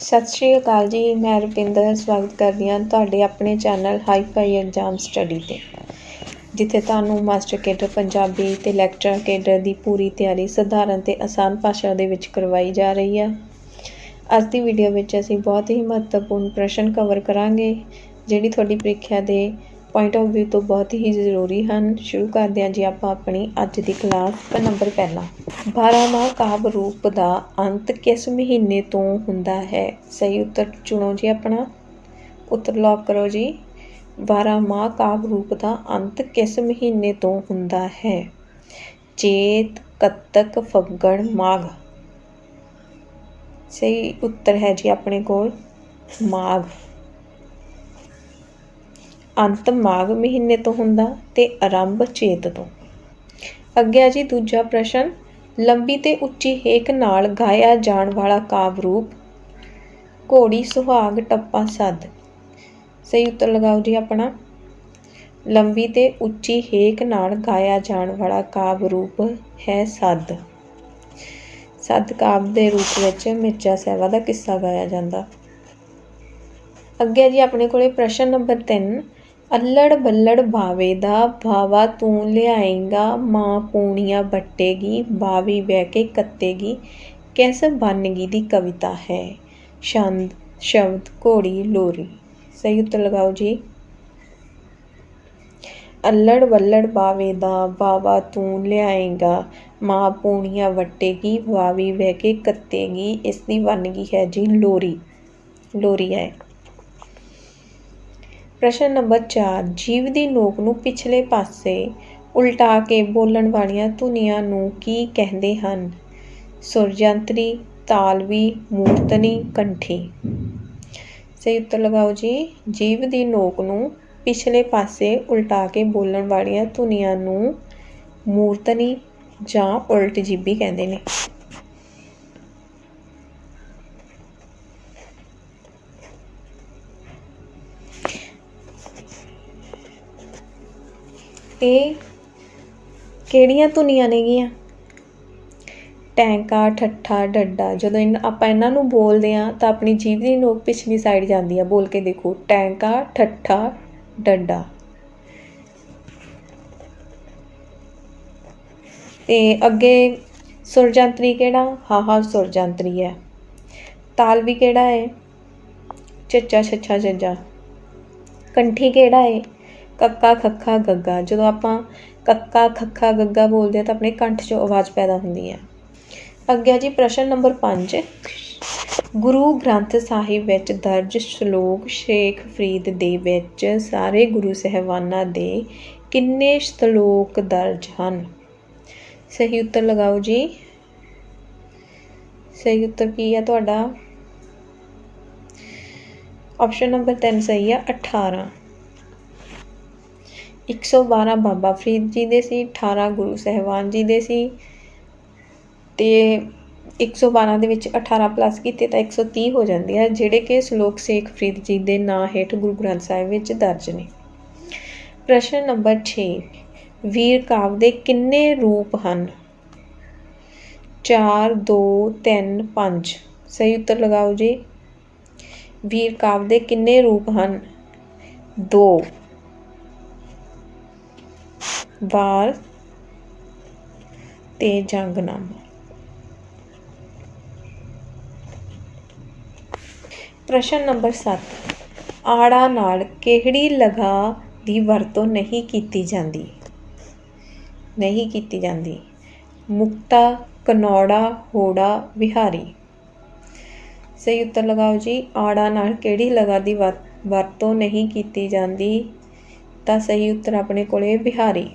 ਸਤਿ ਸ਼੍ਰੀ ਅਕਾਲ ਜੀ, ਮੈਂ ਰੁਪਿੰਦਰ ਸਵਾਗਤ ਕਰਦੀ ਹਾਂ ਤੁਹਾਡੇ ਆਪਣੇ channel hi fi exam study ਤੇ। ਜਿੱਥੇ ਤੁਹਾਨੂੰ ਮਾਸਟਰ ਕੇਡਰ ਪੰਜਾਬੀ ਤੇ ਲੈਕਚਰ ਕੇਡਰ ਦੀ ਪੂਰੀ ਤਿਆਰੀ ਸਧਾਰਨ ਤੇ ਆਸਾਨ ਭਾਸ਼ਾ ਦੇ ਵਿੱਚ ਕਰਵਾਈ ਜਾ ਰਹੀ ਹੈ। ਅੱਜ ਦੀ ਵੀਡੀਓ ਵਿੱਚ ਅਸੀਂ ਬਹੁਤ ਹੀ ਮਹੱਤਵਪੂਰਨ ਪ੍ਰਸ਼ਨ ਕਵਰ ਕਰਾਂਗੇ, ਜਿਹੜੀ ਤੁਹਾਡੀ ਪ੍ਰੀਖਿਆ ਦੇ ਪੁਆਇੰਟ ਆਫ ਵਿਊ ਤੋਂ ਬਹੁਤ ਹੀ ਜ਼ਰੂਰੀ ਹਨ। ਸ਼ੁਰੂ ਕਰਦੇ ਹਾਂ ਜੀ ਆਪਾਂ ਆਪਣੀ ਅੱਜ ਦੀ ਕਲਾਸ ਦਾ ਨੰਬਰ ਪਹਿਲਾ। ਬਾਰਾਂਮਾਹ ਕਾਵ ਰੂਪ ਦਾ ਅੰਤ ਕਿਸ ਮਹੀਨੇ ਤੋਂ ਹੁੰਦਾ ਹੈ? ਸਹੀ ਉੱਤਰ ਚੁਣੋ ਜੀ ਆਪਣਾ। ਉੱਤਰ ਲੌਕ ਕਰੋ ਜੀ। ਬਾਰਾਂਮਾਹ ਕਾਵ ਰੂਪ ਦਾ ਅੰਤ ਕਿਸ ਮਹੀਨੇ ਤੋਂ ਹੁੰਦਾ ਹੈ? ਚੇਤ, ਕੱਤਕ, ਫੱਗਣ, ਮਾਘ। ਸਹੀ ਉੱਤਰ ਹੈ ਜੀ ਆਪਣੇ ਕੋਲ। ਮਾਘ। ਅੰਤ ਮਾਘ ਮਹੀਨੇ ਤੋਂ ਹੁੰਦਾ ਤੇ ਆਰੰਭ ਚੇਤ ਤੋਂ। ਅੱਗੇ ਆ ਜੀ ਦੂਜਾ ਪ੍ਰਸ਼ਨ, ਲੰਬੀ ਤੇ ਉੱਚੀ ਹੇਕ ਨਾਲ ਗਾਇਆ ਜਾਣ ਵਾਲਾ ਕਾਵ ਰੂਪ, ਘੋੜੀ ਸੁਹਾਗ ਟੱਪਾ ਸੱਦ। ਸਹੀ ਉੱਤਰ ਲਗਾਓ ਜੀ ਆਪਣਾ। ਲੰਬੀ ਤੇ ਉੱਚੀ ਹੇਕ ਨਾਲ ਗਾਇਆ ਜਾਣ ਵਾਲਾ ਕਾਵ ਰੂਪ ਹੈ ਸੱਦ। ਸੱਦ ਕਾਵ ਦੇ ਰੂਪ ਵਿੱਚ ਮਿਰਜ਼ਾ ਸਾਹਿਬਾ ਦਾ ਕਿੱਸਾ ਗਾਇਆ ਜਾਂਦਾ। ਅੱਗੇ ਜੀ ਆਪਣੇ ਕੋਲੇ ਪ੍ਰਸ਼ਨ ਨੰਬਰ 3 ਅੱਲੜ ਬੱਲੜ ਬਾਵੇ ਦਾ ਬਾਵਾ ਤੂੰ ਲਿਆਏਗਾ, ਮਾਂ ਪੂਣੀਆਂ ਵੱਟੇਗੀ ਬਾਵੀ ਬਹਿ ਕੇ ਕੱਤੇਗੀ, ਕਿਸ ਬਨਗੀ ਦੀ ਕਵਿਤਾ ਹੈ? ਛੰਦ, ਸ਼ਬਦ, ਘੋੜੀ, ਲੋਰੀ। ਸਹੀ ਉੱਤਰ ਲਗਾਓ ਜੀ। ਅੱਲੜ ਬੱਲੜ ਬਾਵੇ ਦਾ ਬਾਵਾ ਤੂੰ ਲਿਆਏਗਾ, ਮਾਂ ਪੂਣੀਆਂ ਵੱਟੇਗੀ, ਬਾਵੀ ਬਹਿ ਕੇ ਕੱਤੇਗੀ, ਇਸ ਦੀ ਬਨਗੀ ਹੈ ਜੀ ਲੋਰੀ। ਲੋਰੀ ਹੈ। ਪ੍ਰਸ਼ਨ ਨੰਬਰ 4 ਜੀਵ ਦੀ ਨੋਕ ਨੂੰ ਪਿਛਲੇ ਪਾਸੇ ਉਲਟਾ ਕੇ ਬੋਲਣ ਵਾਲੀਆਂ ਧੁਨੀਆਂ ਨੂੰ ਕੀ ਕਹਿੰਦੇ ਹਨ? ਸੁਰਜੰਤਰੀ, ਤਾਲਵੀ, ਮੂਰਤਨੀ, ਕੰਠੀ। ਸਹੀ ਉੱਤਰ ਲਗਾਓ ਜੀ। ਜੀਵ ਦੀ ਨੋਕ ਨੂੰ ਪਿਛਲੇ ਪਾਸੇ ਉਲਟਾ ਕੇ ਬੋਲਣ ਵਾਲੀਆਂ ਧੁਨੀਆਂ ਨੂੰ ਮੂਰਤਨੀ ਜਾਂ ਉਲਟ ਜੀਬੀ ਕਹਿੰਦੇ ਨੇ। ਇਹ ਕਿਹੜੀਆਂ ਧੁਨੀਆਂ ਨੇਗੀਆਂ? ਟੈਂਕਾ, ਠੱਠਾ, ਡੱਡਾ, ਜਦੋਂ ਇਨ, ਆਪਾਂ ਇਹਨਾਂ ਨੂੰ ਬੋਲਦੇ ਆ ਤਾਂ ਆਪਣੀ ਜੀਭ ਦੀ ਨੋਕ ਪਿਛਲੀ ਸਾਈਡ ਜਾਂਦੀ ਆ। ਬੋਲ ਕੇ ਦੇਖੋ, ਟੈਂਕਾ, ਠੱਠਾ, ਡੱਡਾ। ਤੇ ਅੱਗੇ ਸੁਰਜੰਤਰੀ ਕਿਹੜਾ? ਹਾਹਾ ਸੁਰਜੰਤਰੀ ਹੈ। ਤਾਲਵੀ ਕਿਹੜਾ ਹੈ ਚੱਚਾ, ਛੱਛਾ ਜੱਜਾ ਕੰਠੀ ਕਿਹੜਾ ਹੈ ਕੱਕਾ ਖੱਖਾ ਗੱਗਾ। ਜਦੋਂ ਆਪਾਂ ਕੱਕਾ ਖੱਖਾ ਗੱਗਾ ਬੋਲਦੇ ਆ ਤਾਂ ਆਪਣੇ ਕੰਠ 'ਚੋਂ ਆਵਾਜ਼ ਪੈਦਾ ਹੁੰਦੀ ਹੈ। ਅੱਗੇ ਜੀ ਪ੍ਰਸ਼ਨ ਨੰਬਰ 5 ਗੁਰੂ ਗ੍ਰੰਥ ਸਾਹਿਬ ਵਿੱਚ ਦਰਜ ਸ਼ਲੋਕ ਸ਼ੇਖ ਫਰੀਦ ਦੇ ਵਿੱਚ ਸਾਰੇ ਗੁਰੂ ਸਹਿਬਾਨਾਂ ਦੇ ਕਿੰਨੇ ਸ਼ਲੋਕ ਦਰਜ ਹਨ? ਸਹੀ ਉੱਤਰ ਲਗਾਓ ਜੀ। ਸਹੀ ਉੱਤਰ ਕੀ ਹੈ ਤੁਹਾਡਾ? ਆਪਸ਼ਨ ਨੰਬਰ 3 ਸਹੀ ਹੈ 18 112 ਬਾਬਾ ਫਰੀਦ ਜੀ ਦੇ ਸੀ 18 ਗੁਰੂ ਸਾਹਿਬਾਨ ਜੀ ਦੇ ਸੀ ਅਤੇ ਇੱਕ ਸੌ ਬਾਰ੍ਹਾਂ ਦੇ ਵਿੱਚ 18 ਪਲੱਸ ਕੀਤੇ ਤਾਂ 130 ਹੋ ਜਾਂਦੇ ਆ, ਜਿਹੜੇ ਕਿ ਸ਼ਲੋਕ ਸੇਖ ਫਰੀਦ ਜੀ ਦੇ ਨਾਂ ਹੇਠ ਗੁਰੂ ਗ੍ਰੰਥ ਸਾਹਿਬ ਵਿੱਚ ਦਰਜ ਨੇ। ਪ੍ਰਸ਼ਨ ਨੰਬਰ 6 ਵੀਰ ਕਾਵ ਦੇ ਕਿੰਨੇ ਰੂਪ ਹਨ? 4 2 3 5 ਸਹੀ ਉੱਤਰ ਲਗਾਓ ਜੀ। ਵੀਰ ਕਾਵ ਦੇ ਕਿੰਨੇ ਰੂਪ ਹਨ? 2 ਵਾਲ ਤੇ ਜੰਗਨਾਮਾ। ਪ੍ਰਸ਼ਨ ਨੰਬਰ 7 ਆੜਾ ਨਾਲ ਕਿਹੜੀ ਲਗਾ ਦੀ ਵਰਤੋਂ ਨਹੀਂ ਕੀਤੀ ਜਾਂਦੀ? ਨਹੀਂ ਕੀਤੀ ਜਾਂਦੀ। ਮੁਕਤਾ, ਕਨੌੜਾ, ਹੋੜਾ, ਵਿਹਾਰੀ। ਸਹੀ ਉੱਤਰ ਲਗਾਓ ਜੀ। ਆੜਾ ਨਾਲ ਕਿਹੜੀ ਲਗਾ ਦੀ ਵਰਤੋਂ ਨਹੀਂ ਕੀਤੀ ਜਾਂਦੀ? ਤਾਂ ਸਹੀ ਉੱਤਰ ਆਪਣੇ ਕੋਲੇ ਵਿਹਾਰੀ।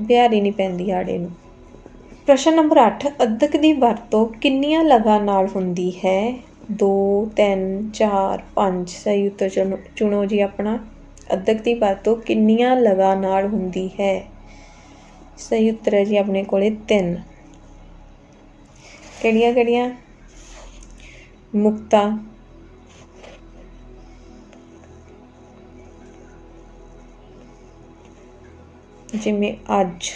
ਬਿਹਾਰੀ ਨਹੀਂ ਪੈਂਦੀ ਆੜੇ ਨੂੰ। ਪ੍ਰਸ਼ਨ ਨੰਬਰ 8 ਅਧਕ ਦੀ ਵਰਤੋਂ ਕਿੰਨੀਆਂ ਲਗਾਂ ਨਾਲ ਹੁੰਦੀ ਹੈ? 2 3 4 5 ਸਹੀ ਉੱਤਰ ਚੁਣੋ ਜੀ ਆਪਣਾ। ਅਧਕ ਦੀ ਵਰਤੋਂ ਕਿੰਨੀਆਂ ਲਗਾਂ ਨਾਲ ਹੁੰਦੀ ਹੈ? ਸਹੀ ਉੱਤਰ ਹੈ ਜੀ ਆਪਣੇ ਕੋਲੇ 3 ਕਿਹੜੀਆਂ ਕਿਹੜੀਆਂ? ਮੁਕਤਾ जिमें ਅੱਜ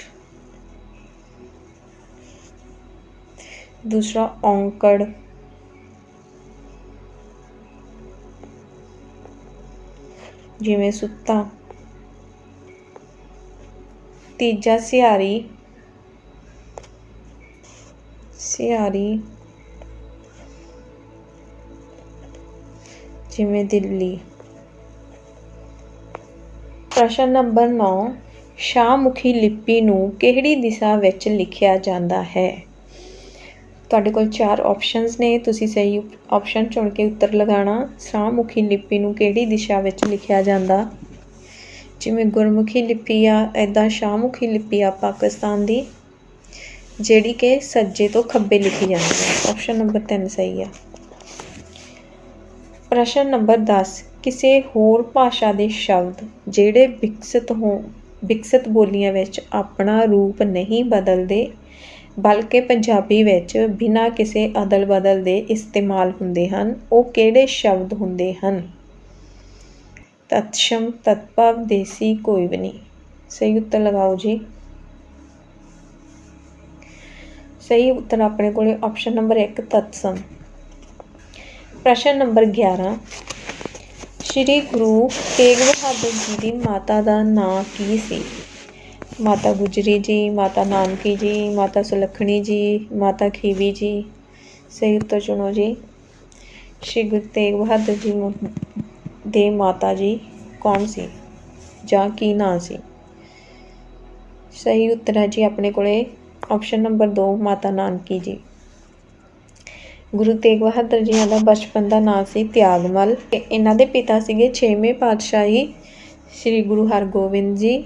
दूसरा औंकड़ जिमें सुत्ता। तीजा सियारी। सियारी। जिमें दिल्ली। प्रश्न नंबर नौ। ਸ਼ਾਹਮੁਖੀ ਲਿਪੀ ਨੂੰ ਕਿਹੜੀ ਦਿਸ਼ਾ ਵਿੱਚ ਲਿਖਿਆ ਜਾਂਦਾ ਹੈ? ਤੁਹਾਡੇ ਕੋਲ ਚਾਰ ਆਪਸ਼ਨਸ ਨੇ, ਤੁਸੀਂ ਸਹੀ ਆਪਸ਼ਨ ਚੁਣ ਕੇ ਉੱਤਰ ਲਗਾਉਣਾ। ਸ਼ਾਹਮੁਖੀ ਲਿਪੀ ਨੂੰ ਕਿਹੜੀ ਦਿਸ਼ਾ ਵਿੱਚ ਲਿਖਿਆ ਜਾਂਦਾ? ਜਿਵੇਂ ਗੁਰਮੁਖੀ ਲਿਪੀ ਆ ਐਦਾਂ ਸ਼ਾਹਮੁਖੀ ਲਿਪੀ ਆ ਪਾਕਿਸਤਾਨ ਦੀ, ਜਿਹੜੀ ਕਿ ਸੱਜੇ ਤੋਂ ਖੱਬੇ ਲਿਖੀ ਜਾਂਦੀ ਹੈ। ਆਪਸ਼ਨ ਨੰਬਰ 3 ਸਹੀ ਆ। ਪ੍ਰਸ਼ਨ ਨੰਬਰ 10 ਕਿਸੇ ਹੋਰ ਭਾਸ਼ਾ ਦੇ ਸ਼ਬਦ ਜਿਹੜੇ ਵਿਕਸਿਤ ਹੋ ਵਿਕਸਿਤ ਬੋਲੀਆਂ ਵਿੱਚ ਆਪਣਾ ਰੂਪ ਨਹੀਂ ਬਦਲਦੇ, ਬਲਕਿ ਪੰਜਾਬੀ ਵਿੱਚ ਬਿਨਾਂ ਕਿਸੇ ਅਦਲ ਬਦਲ ਦੇ ਇਸਤੇਮਾਲ ਹੁੰਦੇ ਹਨ, ਉਹ ਕਿਹੜੇ ਸ਼ਬਦ ਹੁੰਦੇ ਹਨ? ਤਤਸ਼ਮ ਤਤਪਵ ਦੇਸੀ ਕੋਈ ਵੀ ਨਹੀਂ ਸਹੀ ਉੱਤਰ ਲਗਾਓ ਜੀ। ਸਹੀ ਉੱਤਰ ਆਪਣੇ ਕੋਲੇ ਆਪਸ਼ਨ ਨੰਬਰ 1 ਤਤਸਮ। ਪ੍ਰਸ਼ਨ ਨੰਬਰ 11 ਸ਼੍ਰੀ ਗੁਰੂ ਤੇਗ ਬਹਾਦਰ ਜੀ ਦੀ ਮਾਤਾ ਦਾ ਨਾਂ ਕੀ ਸੀ? ਮਾਤਾ ਗੁਜਰੀ ਜੀ, ਮਾਤਾ ਨਾਨਕੀ ਜੀ, ਮਾਤਾ ਸੁਲੱਖਣੀ ਜੀ, ਮਾਤਾ ਖੀਵੀ ਜੀ, ਸਹੀ ਉੱਤਰ ਚੁਣੋ ਜੀ। ਸ਼੍ਰੀ ਗੁਰੂ ਤੇਗ ਬਹਾਦਰ ਜੀ ਦੇ ਮਾਤਾ ਜੀ ਕੌਣ ਸੀ? ਜਾਂ ਕੀ ਨਾਂ ਸੀ? ਸਹੀ ਉੱਤਰ ਹੈ ਜੀ ਆਪਣੇ ਕੋਲੇ ਆਪਸ਼ਨ ਨੰਬਰ 2 ਮਾਤਾ ਨਾਨਕੀ ਜੀ। ਗੁਰੂ ਤੇਗ ਬਹਾਦਰ ਜੀ ਦਾ ਬਚਪਨ ਦਾ ਨਾਂ ਸੀ ਤਿਆਗਮਲ ਤੇ ਇਹਨਾਂ ਦੇ ਪਿਤਾ ਸੀਗੇ 6ਵੇਂ ਪਾਤਸ਼ਾਹੀ ਸ੍ਰੀ ਗੁਰੂ ਹਰਗੋਬਿੰਦ ਜੀ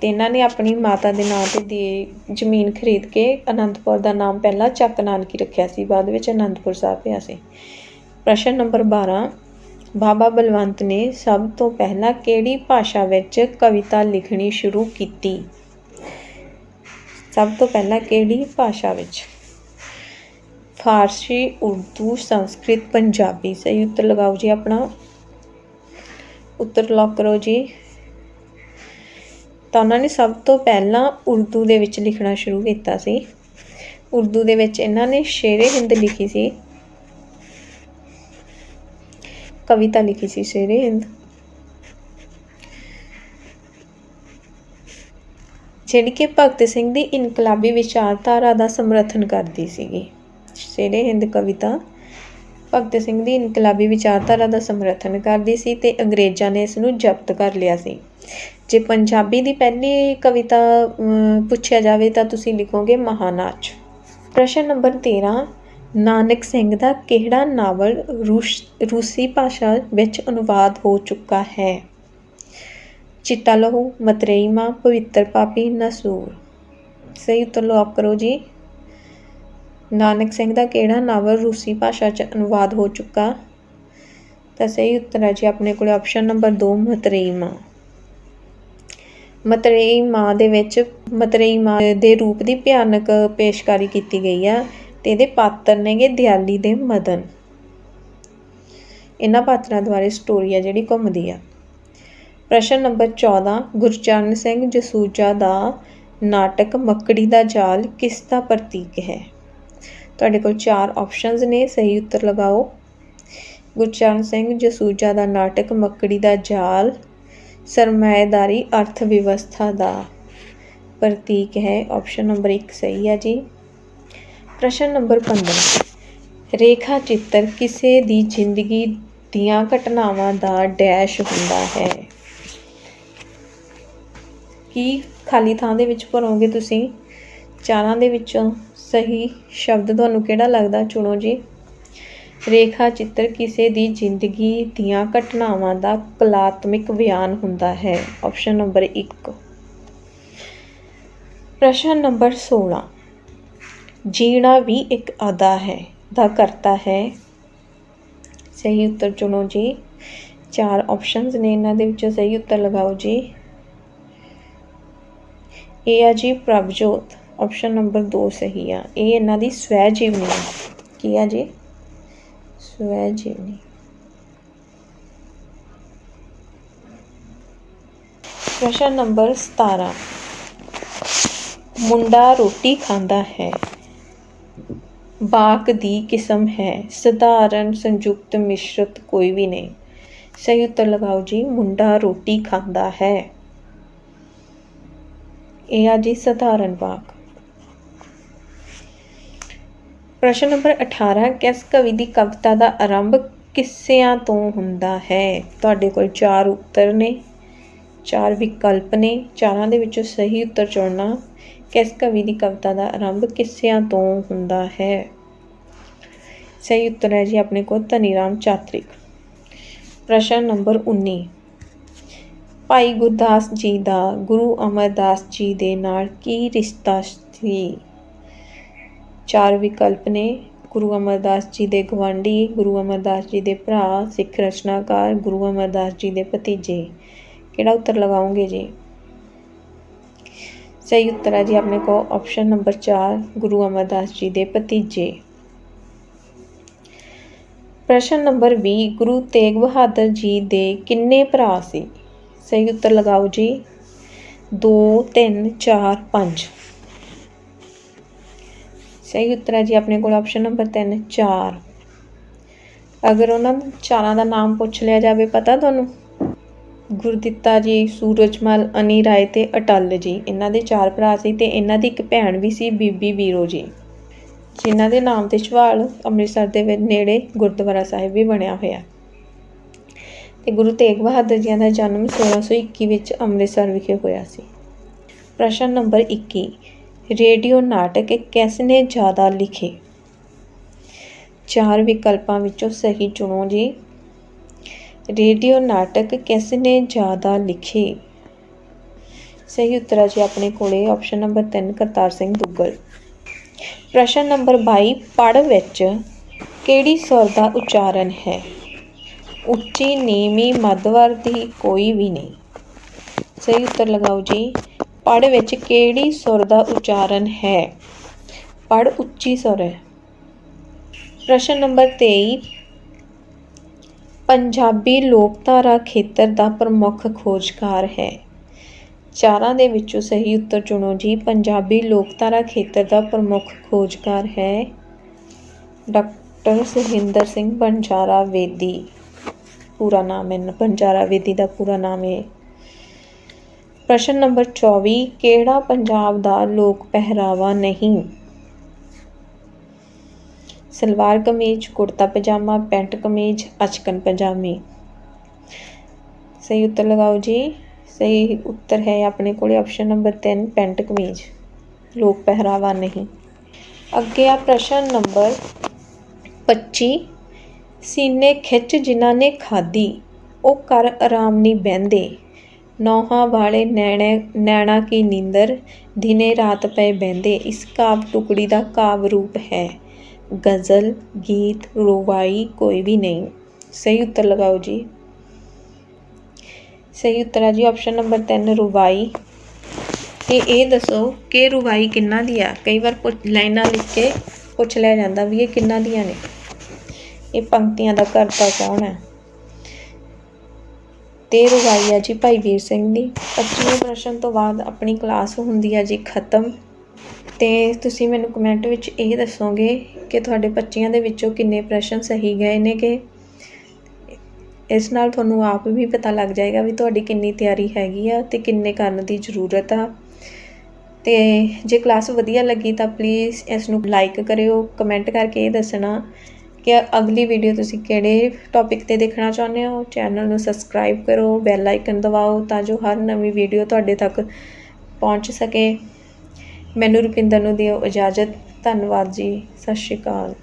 ਤੇ ਇਹਨਾਂ ਨੇ ਆਪਣੀ ਮਾਤਾ ਦੇ ਨਾਂ ਤੇ ਦੀ ਜ਼ਮੀਨ ਖਰੀਦ ਕੇ ਅਨੰਦਪੁਰ ਦਾ ਨਾਮ ਪਹਿਲਾਂ ਚੱਕ ਨਾਨਕੀ ਰੱਖਿਆ ਸੀ, ਬਾਅਦ ਵਿੱਚ ਅਨੰਦਪੁਰ ਸਾਹਿਬ ਪਿਆ ਸੀ। ਪ੍ਰਸ਼ਨ ਨੰਬਰ 12 ਬਾਬਾ ਬਲਵੰਤ ਨੇ ਸਭ ਤੋਂ ਪਹਿਲਾਂ ਕਿਹੜੀ ਭਾਸ਼ਾ ਵਿੱਚ ਕਵਿਤਾ ਲਿਖਣੀ ਸ਼ੁਰੂ ਕੀਤੀ? ਸਭ ਤੋਂ ਪਹਿਲਾਂ ਕਿਹੜੀ ਭਾਸ਼ਾ ਵਿੱਚ? ਫਾਰਸੀ, ਉਰਦੂ, ਸੰਸਕ੍ਰਿਤ, ਪੰਜਾਬੀ। ਸਹੀ ਉੱਤਰ ਲਗਾਓ ਜੀ ਆਪਣਾ। ਉੱਤਰ ਲੌਕ ਕਰੋ ਜੀ। ਤਾਂ ਉਹਨਾਂ ਨੇ ਸਭ ਤੋਂ ਪਹਿਲਾਂ ਉਰਦੂ ਦੇ ਵਿੱਚ ਲਿਖਣਾ ਸ਼ੁਰੂ ਕੀਤਾ ਸੀ। ਉਰਦੂ ਦੇ ਵਿੱਚ ਇਹਨਾਂ ਨੇ ਸ਼ੇਰੇ ਹਿੰਦ ਲਿਖੀ ਸੀ। ਕਵਿਤਾ ਲਿਖੀ ਸੀ ਸ਼ੇਰੇ ਹਿੰਦ। ਜਿਹੜੀ ਕਿ ਭਗਤ ਸਿੰਘ ਦੀ ਇਨਕਲਾਬੀ ਵਿਚਾਰਧਾਰਾ ਦਾ ਸਮਰਥਨ ਕਰਦੀ ਸੀਗੀ। ਸ਼ੇਰੇ ਹਿੰਦ ਕਵਿਤਾ ਭਗਤ ਸਿੰਘ ਦੀ ਇਨਕਲਾਬੀ ਵਿਚਾਰਧਾਰਾ ਦਾ ਸਮਰਥਨ ਕਰਦੀ ਸੀ ਤੇ ਅੰਗਰੇਜ਼ਾਂ ਨੇ ਇਸ ਨੂੰ ਜ਼ਬਤ ਕਰ ਲਿਆ ਸੀ। ਜੇ ਪੰਜਾਬੀ ਦੀ ਪਹਿਲੀ ਕਵਿਤਾ ਪੁੱਛਿਆ ਜਾਵੇ ਤਾਂ ਤੁਸੀਂ ਲਿਖੋਗੇ ਮਹਾਨਾਚ। ਪ੍ਰਸ਼ਨ ਨੰਬਰ 13 ਨਾਨਕ ਸਿੰਘ ਦਾ ਕਿਹੜਾ ਨਾਵਲ ਰੂਸ, ਰੂਸੀ ਭਾਸ਼ਾ ਵਿੱਚ ਅਨੁਵਾਦ ਹੋ ਚੁੱਕਾ ਹੈ? ਚਿੱਟਾ ਲਹੂ, ਮਤਰੇਈ ਮਾਂ, ਪਵਿੱਤਰ ਪਾਪੀ, ਨਸੂਰ। ਸਹੀ ਉੱਤਰ ਲੌਕ ਕਰੋ ਜੀ। ਨਾਨਕ ਸਿੰਘ ਦਾ ਕਿਹੜਾ ਨਾਵਲ ਰੂਸੀ ਭਾਸ਼ਾ 'ਚ ਅਨੁਵਾਦ ਹੋ ਚੁੱਕਾ? ਤਾਂ ਸਹੀ ਉੱਤਰ ਹੈ ਜੀ, ਆਪਣੇ ਕੋਲ ਆਪਸ਼ਨ ਨੰਬਰ 2 ਮਤਰੇਈ ਮਾਂ ਮਤਰੇਈ ਮਾਂ ਦੇ ਵਿੱਚ ਮਤਰੇਈ ਮਾਂ ਦੇ ਰੂਪ ਦੀ ਭਿਆਨਕ ਪੇਸ਼ਕਾਰੀ ਕੀਤੀ ਗਈ ਆ ਤੇ ਇਹਦੇ ਪਾਤਰ ਨੇਗੇ ਦਿਆਲੀ ਦੇ ਮਦਨ। ਇਹਨਾਂ ਪਾਤਰਾਂ ਦੁਆਰੇ ਸਟੋਰੀ ਆ ਜਿਹੜੀ ਘੁੰਮਦੀ ਆ। ਪ੍ਰਸ਼ਨ ਨੰਬਰ 14 ਗੁਰਚਰਨ ਸਿੰਘ ਜਸੂਜਾ ਦਾ ਨਾਟਕ ਮੱਕੜੀ ਦਾ ਜਾਲ ਕਿਸ ਦਾ ਪ੍ਰਤੀਕ ਹੈ? ਤੁਹਾਡੇ ਕੋਲ ਚਾਰ ਆਪਸ਼ਨਸ ਨੇ, ਸਹੀ ਉੱਤਰ ਲਗਾਓ। ਗੁਰਚਰਨ ਸਿੰਘ, ਜਸੂਜਾ ਦਾ ਨਾਟਕ, ਮੱਕੜੀ ਦਾ ਜਾਲ, ਸਰਮਾਏਦਾਰੀ ਅਰਥ ਵਿਵਸਥਾ ਦਾ ਪ੍ਰਤੀਕ ਹੈ। ਆਪਸ਼ਨ ਨੰਬਰ 1 ਸਹੀ ਹੈ ਜੀ। ਪ੍ਰਸ਼ਨ ਨੰਬਰ 15 ਰੇਖਾ ਚਿੱਤਰ ਕਿਸੇ ਦੀ ਜ਼ਿੰਦਗੀ ਦੀਆਂ ਘਟਨਾਵਾਂ ਦਾ ਡੈਸ਼ ਹੁੰਦਾ ਹੈ। ਕੀ ਖਾਲੀ ਥਾਂ ਦੇ ਵਿੱਚ ਭਰੋਗੇ ਤੁਸੀਂ? ਚਾਰਾਂ ਦੇ ਵਿੱਚੋਂ ਸਹੀ ਸ਼ਬਦ ਤੁਹਾਨੂੰ ਕਿਹੜਾ ਲੱਗਦਾ? ਚੁਣੋ ਜੀ। ਰੇਖਾ ਚਿੱਤਰ ਕਿਸੇ ਦੀ ਜ਼ਿੰਦਗੀ ਦੀਆਂ ਘਟਨਾਵਾਂ ਦਾ ਕਲਾਤਮਿਕ ਬਿਆਨ ਹੁੰਦਾ ਹੈ। ਆਪਸ਼ਨ ਨੰਬਰ 1 ਪ੍ਰਸ਼ਨ ਨੰਬਰ 16 ਜੀਣਾ ਵੀ ਇੱਕ ਅਦਾ ਹੈ, ਦਾ ਕਰਤਾ ਹੈ। ਸਹੀ ਉੱਤਰ ਚੁਣੋ ਜੀ। ਚਾਰ ਆਪਸ਼ਨਸ ਨੇ ਇਹਨਾਂ ਦੇ ਵਿੱਚੋਂ ਸਹੀ ਉੱਤਰ ਲਗਾਓ ਜੀ। ਇਹ ਆ ਜੀ ਪ੍ਰਭਜੋਤ। ਆਪਸ਼ਨ ਨੰਬਰ 2 ਸਹੀ ਆ। ਇਹ ਇਹਨਾਂ ਦੀ ਸਵੈ ਜੀਵਨੀ ਕੀ ਆ ਜੀ? ਸਵੈ ਜੀਵਨੀ। ਪ੍ਰਸ਼ਨ ਨੰਬਰ 17 ਮੁੰਡਾ ਰੋਟੀ ਖਾਂਦਾ ਹੈ। ਬਾਕ ਦੀ ਕਿਸਮ ਹੈ। ਸਧਾਰਨ, ਸੰਯੁਕਤ, ਮਿਸ਼ਰਤ ਕੋਈ ਵੀ ਨਹੀਂ। ਸਹੀ ਉੱਤਰ ਲਗਾਓ ਜੀ। ਮੁੰਡਾ ਰੋਟੀ ਖਾਂਦਾ ਹੈ। ਇਹ ਆ ਜੀ ਸਧਾਰਨ ਵਾਕ ਪ੍ਰਸ਼ਨ ਨੰਬਰ 18 ਕਿਸ ਕਵੀ ਦੀ ਕਵਿਤਾ ਦਾ ਆਰੰਭ ਕਿੱਸਿਆਂ ਤੋਂ ਹੁੰਦਾ ਹੈ? ਤੁਹਾਡੇ ਕੋਲ ਚਾਰ ਉੱਤਰ ਨੇ, ਚਾਰ ਵਿਕਲਪ ਨੇ, ਚਾਰਾਂ ਦੇ ਵਿੱਚੋਂ ਸਹੀ ਉੱਤਰ ਚੁਣਨਾ ਕਿਸ ਕਵੀ ਦੀ ਕਵਿਤਾ ਦਾ ਆਰੰਭ ਕਿੱਸਿਆਂ ਤੋਂ ਹੁੰਦਾ ਹੈ? ਸਹੀ ਉੱਤਰ ਹੈ ਜੀ ਆਪਣੇ ਕੋਲ ਧਨੀਰਾਮ ਚਾਤ੍ਰਿਕ। ਪ੍ਰਸ਼ਨ ਨੰਬਰ 19 ਭਾਈ ਗੁਰਦਾਸ ਜੀ ਦਾ ਗੁਰੂ ਅਮਰਦਾਸ ਜੀ ਦੇ ਨਾਲ ਕੀ ਰਿਸ਼ਤਾ ਸੀ? ਚਾਰ ਵਿਕਲਪ ਨੇ। ਗੁਰੂ ਅਮਰਦਾਸ ਜੀ ਦੇ ਗਵਾਂਢੀ ਗੁਰੂ ਅਮਰਦਾਸ ਜੀ ਦੇ ਭਰਾ, ਸਿੱਖ ਰਚਨਾਕਾਰ, ਗੁਰੂ ਅਮਰਦਾਸ ਜੀ ਦੇ ਭਤੀਜੇ। ਕਿਹੜਾ ਉੱਤਰ ਲਗਾਓਗੇ ਜੀ? ਸਹੀ ਉੱਤਰ ਹੈ ਜੀ, ਆਪਣੇ ਕੋਲ ਆਪਸ਼ਨ ਨੰਬਰ 4 ਗੁਰੂ ਅਮਰਦਾਸ ਜੀ ਦੇ ਭਤੀਜੇ। ਪ੍ਰਸ਼ਨ ਨੰਬਰ 20 ਗੁਰੂ ਤੇਗ ਬਹਾਦਰ ਜੀ ਦੇ ਕਿੰਨੇ ਭਰਾ ਸੀ? ਸਹੀ ਉੱਤਰ ਲਗਾਓ ਜੀ। 2 3 4 5 ਸਹੀ ਉੱਤਰ ਹੈ ਜੀ, ਆਪਣੇ ਕੋਲ ਆਪਸ਼ਨ ਨੰਬਰ 3 4 ਅਗਰ ਉਹਨਾਂ ਚਾਰਾਂ ਦਾ ਨਾਮ ਪੁੱਛ ਲਿਆ ਜਾਵੇ, ਪਤਾ ਤੁਹਾਨੂੰ? ਗੁਰਦਿੱਤਾ ਜੀ, ਸੂਰਜਮਲ, ਅਨੀ ਰਾਏ ਤੇ ਅਟਲ ਜੀ। ਇਹਨਾਂ ਦੇ ਚਾਰ ਭਰਾ ਸੀ ਤੇ ਇਹਨਾਂ ਦੀ ਇੱਕ ਭੈਣ ਵੀ ਸੀ, ਬੀਬੀ ਵੀਰੋ ਜੀ। ਜਿਨ੍ਹਾਂ ਦੇ ਨਾਮ ਤੇ ਸ਼ਵਾਲ ਅੰਮ੍ਰਿਤਸਰ ਦੇ ਨੇੜੇ ਗੁਰਦੁਆਰਾ ਸਾਹਿਬ ਵੀ ਬਣਿਆ ਹੋਇਆ। ਤੇ ਗੁਰੂ ਤੇਗ ਬਹਾਦਰ ਜੀ ਦਾ ਜਨਮ 1621 ਵਿੱਚ ਅੰਮ੍ਰਿਤਸਰ ਵਿਖੇ ਹੋਇਆ ਸੀ। ਪ੍ਰਸ਼ਨ ਨੰਬਰ 21 ਰੇਡੀਓ ਨਾਟਕ ਕਿਸਨੇ ਜ਼ਿਆਦਾ ਲਿਖੇ? ਚਾਰ ਵਿਕਲਪਾਂ ਵਿੱਚੋਂ ਸਹੀ ਚੁਣੋ ਜੀ। ਰੇਡੀਓ ਨਾਟਕ ਕਿਸਨੇ ਜ਼ਿਆਦਾ ਲਿਖੇ? ਸਹੀ ਉੱਤਰ ਹੈ ਜੀ ਆਪਣੇ ਕੋਲੇ ਆਪਸ਼ਨ ਨੰਬਰ 3 ਕਰਤਾਰ ਸਿੰਘ ਦੁੱਗਲ। ਪ੍ਰਸ਼ਨ ਨੰਬਰ 22 ਪੜ੍ਹ ਵਿੱਚ ਕਿਹੜੀ ਸੁਰ ਦਾ ਉਚਾਰਨ ਹੈ? ਉੱਚੀ, ਨੀਵੀਂ, ਮੱਧਵਰਤੀ ਕੋਈ ਵੀ ਨਹੀਂ। ਸਹੀ ਉੱਤਰ ਲਗਾਓ ਜੀ। ਪੜ੍ਹ ਵਿੱਚ ਕਿਹੜੀ ਸੁਰ ਦਾ ਉਚਾਰਨ ਹੈ? ਪੜ੍ਹ ਉੱਚੀ ਸੁਰ ਹੈ। ਪ੍ਰਸ਼ਨ ਨੰਬਰ 23 ਪੰਜਾਬੀ ਲੋਕਧਾਰਾ ਖੇਤਰ ਦਾ ਪ੍ਰਮੁੱਖ ਖੋਜਕਾਰ ਹੈ। ਚਾਰਾਂ ਦੇ ਵਿੱਚੋਂ ਸਹੀ ਉੱਤਰ ਚੁਣੋ ਜੀ। ਪੰਜਾਬੀ ਲੋਕਧਾਰਾ ਖੇਤਰ ਦਾ ਪ੍ਰਮੁੱਖ ਖੋਜਕਾਰ ਹੈ ਡਾਕਟਰ ਸੁਹਿੰਦਰ ਸਿੰਘ ਬੰਜਾਰਾ ਵੇਦੀ ਪੂਰਾ ਨਾਮ ਹੈ। ਬੰਜਾਰਾ ਵੇਦੀ ਦਾ ਪੂਰਾ ਨਾਮ ਹੈ। ਪ੍ਰਸ਼ਨ ਨੰਬਰ 24 ਕਿਹੜਾ ਪੰਜਾਬ ਦਾ ਲੋਕ ਪਹਿਰਾਵਾ ਨਹੀਂ? ਸਲਵਾਰ ਕਮੀਜ਼, ਕੁੜਤਾ ਪਜਾਮਾ, ਪੈਂਟ ਕਮੀਜ਼, ਅਚਕਨ ਪਜਾਮੀ। ਸਹੀ ਉੱਤਰ ਲਗਾਓ ਜੀ। ਸਹੀ ਉੱਤਰ ਹੈ ਆਪਣੇ ਕੋਲੇ ਆਪਸ਼ਨ ਨੰਬਰ 3 ਪੈਂਟ ਕਮੀਜ਼। ਲੋਕ ਪਹਿਰਾਵਾ ਨਹੀਂ। ਅੱਗੇ ਆ ਪ੍ਰਸ਼ਨ ਨੰਬਰ 25 ਸੀਨੇ ਖਿੱਚ ਜਿਨ੍ਹਾਂ ਨੇ ਖਾਦੀ ਉਹ ਕਰ ਆਰਾਮ ਨਹੀਂ ਬਹਿੰਦੇ। ਨੌਹਾਂ ਵਾਲੇ ਨੈਣੇ, ਨੈਣਾ ਕੀ ਨੀਂਦਰ ਦਿਨੇ ਰਾਤ ਪਏ ਬਹਿੰਦੇ, ਇਸ ਕਾਵਿ ਟੁਕੜੀ ਦਾ ਕਾਵਿ ਰੂਪ ਹੈ। ਗਜ਼ਲ, ਗੀਤ, ਰੁਵਾਈ ਕੋਈ ਵੀ ਨਹੀਂ। ਸਹੀ ਉੱਤਰ ਲਗਾਓ ਜੀ। ਸਹੀ ਉੱਤਰ ਹੈ ਜੀ ਆਪਸ਼ਨ ਨੰਬਰ 3 ਰੁਵਾਈ। ਤੇ ਇਹ ਦੱਸੋ ਕਿ ਰੁਵਾਈ ਕਿੰਨਾ ਦੀ ਆ? ਕਈ ਵਾਰ ਲਾਈਨਾਂ ਲਿਖ ਕੇ ਪੁੱਛ ਲਿਆ ਜਾਂਦਾ ਵੀ ਇਹ ਕਿੰਨਾ ਦੀਆਂ ਨੇ? ਇਹ ਪੰਕਤੀਆਂ ਦਾ ਕਰਤਾ ਕੌਣ ਹੈ? ਅਤੇ ਰੁਵਾਈ ਆ ਜੀ ਭਾਈ ਵੀਰ ਸਿੰਘ ਦੀ। 25ਵੇਂ ਪ੍ਰਸ਼ਨ ਤੋਂ ਬਾਅਦ ਆਪਣੀ ਕਲਾਸ ਹੁੰਦੀ ਆ ਜੀ ਖਤਮ। ਅਤੇ ਤੁਸੀਂ ਮੈਨੂੰ ਕਮੈਂਟ ਵਿੱਚ ਇਹ ਦੱਸੋਗੇ ਕਿ ਤੁਹਾਡੇ ਬੱਚਿਆਂ ਦੇ ਵਿੱਚੋਂ ਕਿੰਨੇ ਪ੍ਰਸ਼ਨ ਸਹੀ ਗਏ ਨੇ ਕਿ ਇਸ ਨਾਲ ਤੁਹਾਨੂੰ ਆਪ ਵੀ ਪਤਾ ਲੱਗ ਜਾਏਗਾ ਵੀ ਤੁਹਾਡੀ ਕਿੰਨੀ ਤਿਆਰੀ ਹੈਗੀ ਆ ਅਤੇ ਕਿੰਨੇ ਕਰਨ ਦੀ ਜ਼ਰੂਰਤ ਆ। ਤੇ ਜੇ ਕਲਾਸ ਵਧੀਆ ਲੱਗੀ ਤਾਂ ਪਲੀਜ਼ ਇਸ ਨੂੰ ਲਾਈਕ ਕਰਿਓ ਕਮੈਂਟ ਕਰਕੇ ਇਹ ਦੱਸਣਾ। ਕਿ ਅਗਲੀ ਵੀਡੀਓ ਤੁਸੀਂ ਕਿਹੜੇ ਟੌਪਿਕ ਤੇ ਦੇਖਣਾ ਚਾਹੁੰਦੇ ਹੋ? ਚੈਨਲ ਨੂੰ ਸਬਸਕ੍ਰਾਈਬ ਕਰੋ ਬੈਲ ਆਈਕਨ ਦਬਾਓ ਤਾਂ ਜੋ ਹਰ ਨਵੀਂ ਵੀਡੀਓ ਤੁਹਾਡੇ ਤੱਕ ਪਹੁੰਚ ਸਕੇ। ਮੈਨੂੰ ਰੁਪਿੰਦਰ ਨੂੰ ਦਿਓ ਇਜਾਜ਼ਤ। ਧੰਨਵਾਦ ਜੀ। ਸਤਿ ਸ਼੍ਰੀ ਅਕਾਲ।